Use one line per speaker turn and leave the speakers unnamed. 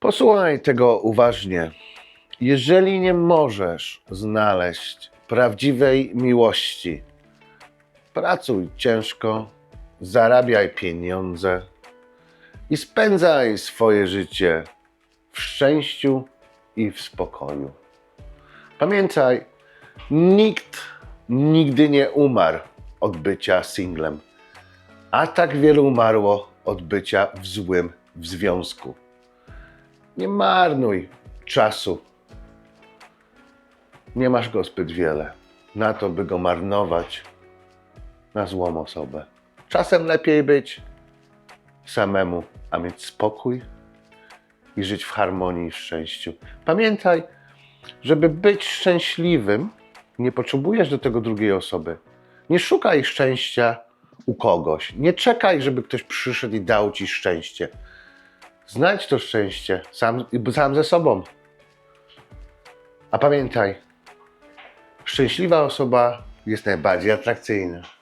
Posłuchaj tego uważnie. Jeżeli nie możesz znaleźć prawdziwej miłości, pracuj ciężko, zarabiaj pieniądze i spędzaj swoje życie w szczęściu i w spokoju. Pamiętaj, nikt nigdy nie umarł od bycia singlem, a tak wielu umarło od bycia w złym w związku. Nie marnuj czasu. Nie masz go zbyt wiele na to, by go marnować na złą osobę. Czasem lepiej być samemu, a mieć spokój i żyć w harmonii i szczęściu. Pamiętaj, żeby być szczęśliwym, nie potrzebujesz do tego drugiej osoby. Nie szukaj szczęścia u kogoś. Nie czekaj, żeby ktoś przyszedł i dał ci szczęście. Znajdź to szczęście sam, sam ze sobą. A pamiętaj, szczęśliwa osoba jest najbardziej atrakcyjna.